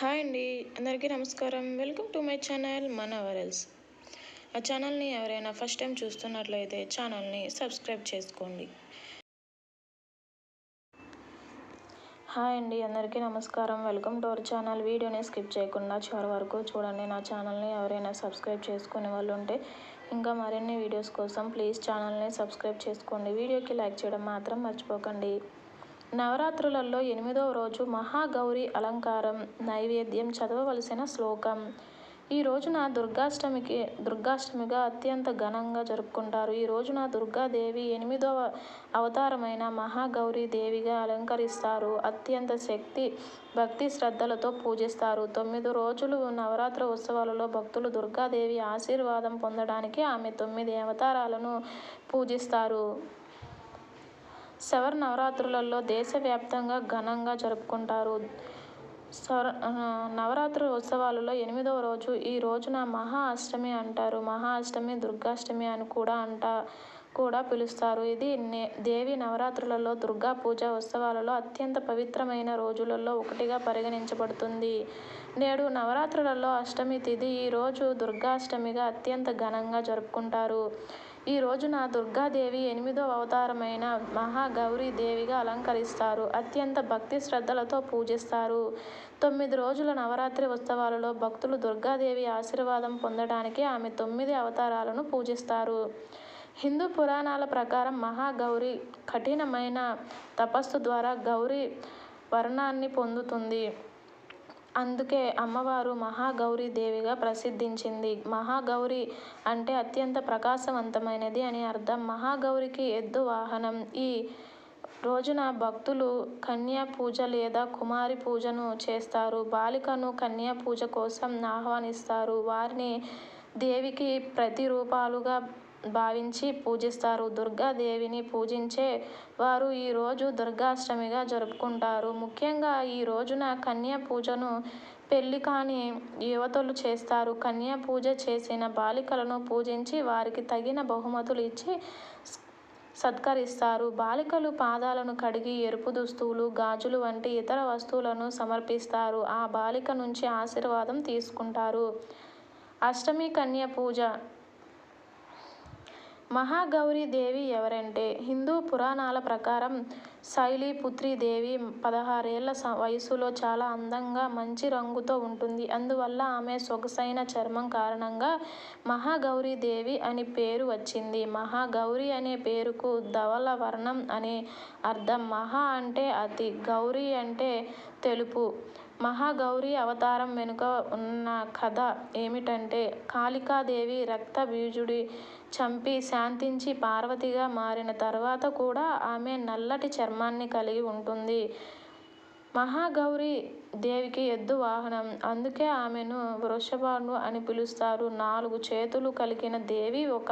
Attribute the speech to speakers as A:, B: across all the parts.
A: Hi అండి. అందరికీ నమస్కారం. వెల్కమ్ టు మై ఛానల్ మన వరల్స్ ఆ ఛానల్ని ఎవరైనా ఫస్ట్ టైం చూస్తున్నట్లయితే ఛానల్ని సబ్స్క్రైబ్ చేసుకోండి. హాయ్ అండి. అందరికీ నమస్కారం. Welcome to our channel. వీడియోని స్కిప్ చేయకుండా చివరి వరకు చూడండి. నా ఛానల్ని ఎవరైనా సబ్స్క్రైబ్ చేసుకునే వాళ్ళు ఉంటే ఇంకా మరిన్ని వీడియోస్ కోసం ప్లీజ్ ఛానల్ని సబ్స్క్రైబ్ చేసుకోండి. వీడియోకి లైక్ చేయడం మాత్రం మర్చిపోకండి. నవరాత్రులలో ఎనిమిదవ రోజు మహాగౌరి అలంకారం నైవేద్యం చదవవలసిన శ్లోకం. ఈ రోజున దుర్గాష్టమికి దుర్గాష్టమిగా అత్యంత ఘనంగా జరుపుకుంటారు. ఈ రోజున దుర్గాదేవి ఎనిమిదవ అవతారమైన మహాగౌరీ దేవిగా అలంకరిస్తారు. అత్యంత శక్తి భక్తి శ్రద్ధలతో పూజిస్తారు. తొమ్మిది రోజులు నవరాత్రి ఉత్సవాలలో భక్తులు దుర్గాదేవి ఆశీర్వాదం పొందడానికి ఆమె తొమ్మిది అవతారాలను పూజిస్తారు. శవర్ నవరాత్రులలో దేశవ్యాప్తంగా ఘనంగా జరుపుకుంటారు. స్వర నవరాత్రి ఉత్సవాలలో ఎనిమిదవ రోజు ఈ రోజున మహా అష్టమి అంటారు. మహా అష్టమి దుర్గాష్టమి అని కూడా అంట కూడా పిలుస్తారు. ఇది నే దేవి నవరాత్రులలో దుర్గా పూజ ఉత్సవాలలో అత్యంత పవిత్రమైన రోజులలో ఒకటిగా పరిగణించబడుతుంది. నేడు నవరాత్రులలో అష్టమి తిథి ఈ రోజు దుర్గాష్టమిగా అత్యంత ఘనంగా జరుపుకుంటారు. ఈ రోజున దుర్గాదేవి ఎనిమిదో అవతారమైన మహాగౌరీ దేవిగా అలంకరిస్తారు. అత్యంత భక్తి శ్రద్ధలతో పూజిస్తారు. తొమ్మిది రోజుల నవరాత్రి ఉత్సవాలలో భక్తులు దుర్గాదేవి ఆశీర్వాదం పొందడానికి ఆమె తొమ్మిది అవతారాలను పూజిస్తారు. హిందూ పురాణాల ప్రకారం మహాగౌరి కఠినమైన తపస్సు ద్వారా గౌరీ వర్ణాన్ని పొందుతుంది. అందుకే అమ్మవారు మహాగౌరి దేవిగా ప్రసిద్ధించింది. మహాగౌరి అంటే అత్యంత ప్రకాశవంతమైనది అని అర్థం. మహాగౌరికి ఎద్దు వాహనం. ఈ రోజున భక్తులు కన్యా పూజ లేదా కుమారి పూజను చేస్తారు. బాలికను కన్యా పూజ కోసం ఆహ్వానిస్తారు. వారిని దేవికి ప్రతిరూపాలుగా భావించి పూజిస్తారు. దుర్గాదేవిని పూజించే వారు ఈరోజు దుర్గాష్టమిగా జరుపుకుంటారు. ముఖ్యంగా ఈ రోజున కన్యా పూజను పెళ్ళి కాని యువతులు చేస్తారు. కన్యా పూజ చేసిన బాలికలను పూజించి వారికి తగిన బహుమతులు ఇచ్చి సత్కరిస్తారు. బాలికలు పాదాలను కడిగి ఎరుపు దుస్తువులు గాజులు వంటి ఇతర వస్తువులను సమర్పిస్తారు. ఆ బాలిక నుంచి ఆశీర్వాదం తీసుకుంటారు. అష్టమి కన్య పూజ మహాగౌరీ దేవి ఎవరంటే? హిందూ పురాణాల ప్రకారం శైలీపుత్రి దేవి పదహారేళ్ళ వయసులో చాలా అందంగా మంచి రంగుతో ఉంటుంది. అందువల్ల ఆమె సొగసైన చర్మం కారణంగా మహాగౌరీ దేవి అని పేరు వచ్చింది. మహాగౌరి అనే పేరుకు ధవల వర్ణం అనే అర్థం మహా అంటే అతి గౌరీ అంటే తెలుపు. మహాగౌరి అవతారం వెనుక ఉన్న కథ ఏమిటంటే కాళికాదేవి రక్త బీజుడి చంపి శాంతించి పార్వతిగా మారిన తర్వాత కూడా ఆమె నల్లటి చర్మాన్ని కలిగి ఉంటుంది. మహాగౌరి దేవికి ఎద్దు వాహనం. అందుకే ఆమెను వృషభాను అని పిలుస్తారు. నాలుగు చేతులు కలిగిన దేవి ఒక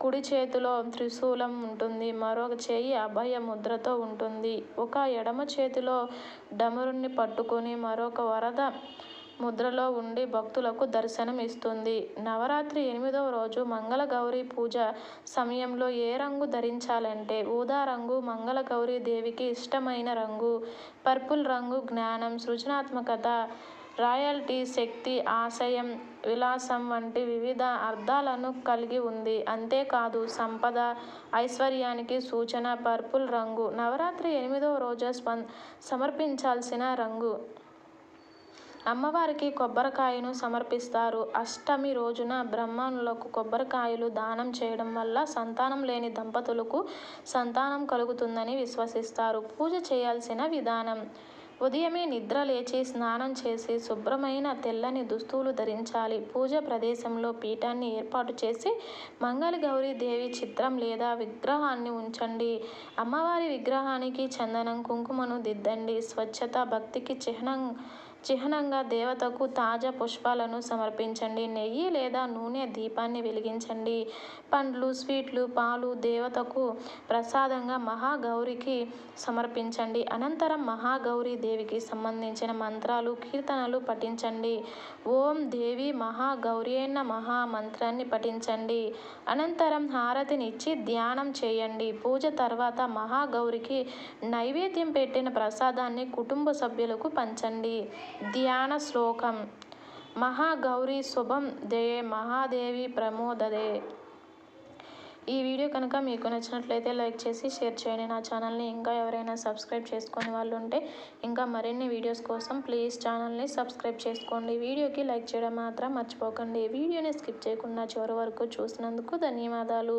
A: కుడి చేతిలో త్రిశూలం ఉంటుంది మరొక చేయి అభయ ముద్రతో ఉంటుంది. ఒక ఎడమ చేతిలో డమరుణ్ణి పట్టుకొని మరొక వరద ముద్రలో ఉండి భక్తులకు దర్శనం ఇస్తుంది. నవరాత్రి ఎనిమిదవ రోజు మంగళగౌరి పూజ సమయంలో ఏ రంగు ధరించాలంటే ఊదా రంగు మంగళగౌరి దేవికి ఇష్టమైన రంగు పర్పుల్ రంగు జ్ఞానం సృజనాత్మకత రాయల్టీ శక్తి ఆశయం విలాసం వంటి వివిధ అర్థాలను కలిగి ఉంది. అంతేకాదు సంపద ఐశ్వర్యానికి సూచన పర్పుల్ రంగు నవరాత్రి ఎనిమిదవ రోజు స్పం సమర్పించాల్సిన రంగు. అమ్మవారికి కొబ్బరికాయను సమర్పిస్తారు. అష్టమి రోజున బ్రహ్మణులకు కొబ్బరికాయలు దానం చేయడం వల్ల సంతానం లేని దంపతులకు సంతానం కలుగుతుందని విశ్వసిస్తారు. పూజ చేయాల్సిన విధానం. ఉదయమే నిద్ర లేచి స్నానం చేసి శుభ్రమైన తెల్లని దుస్తువులు ధరించాలి. పూజ ప్రదేశంలో పీఠాన్ని ఏర్పాటు చేసి మంగళగౌరి దేవి చిత్రం లేదా విగ్రహాన్ని ఉంచండి. అమ్మవారి విగ్రహానికి చందనం కుంకుమను దిద్దండి. స్వచ్ఛత భక్తికి చిహ్నం చిహ్నంగా దేవతకు తాజా పుష్పాలను సమర్పించండి. నెయ్యి లేదా నూనె దీపాన్ని వెలిగించండి. పండ్లు స్వీట్లు పాలు దేవతకు ప్రసాదంగా మహాగౌరికి సమర్పించండి. అనంతరం మహాగౌరీ దేవికి సంబంధించిన మంత్రాలు కీర్తనలు పఠించండి. ఓం దేవి మహాగౌరియన్న మహా మంత్రాన్ని పఠించండి. అనంతరం హారతినిచ్చి ధ్యానం చేయండి. పూజ తర్వాత మహాగౌరికి నైవేద్యం పెట్టిన ప్రసాదాన్ని కుటుంబ సభ్యులకు పంచండి. ధ్యాన శ్లోకం మహాగౌరీ శుభం దయే మహాదేవి ప్రమోదదే. ఈ వీడియో కనుక మీకు నచ్చినట్లయితే లైక్ చేసి షేర్ చేయండి. నా ఛానల్ని ఇంకా ఎవరైనా సబ్స్క్రైబ్ చేసుకునే వాళ్ళు ఉంటే ఇంకా మరిన్ని వీడియోస్ కోసం ప్లీజ్ ఛానల్ని సబ్స్క్రైబ్ చేసుకోండి. వీడియోకి లైక్ చేయడం మాత్రం మర్చిపోకండి. వీడియోని స్కిప్ చేయకుండా చివరి వరకు చూసినందుకు ధన్యవాదాలు.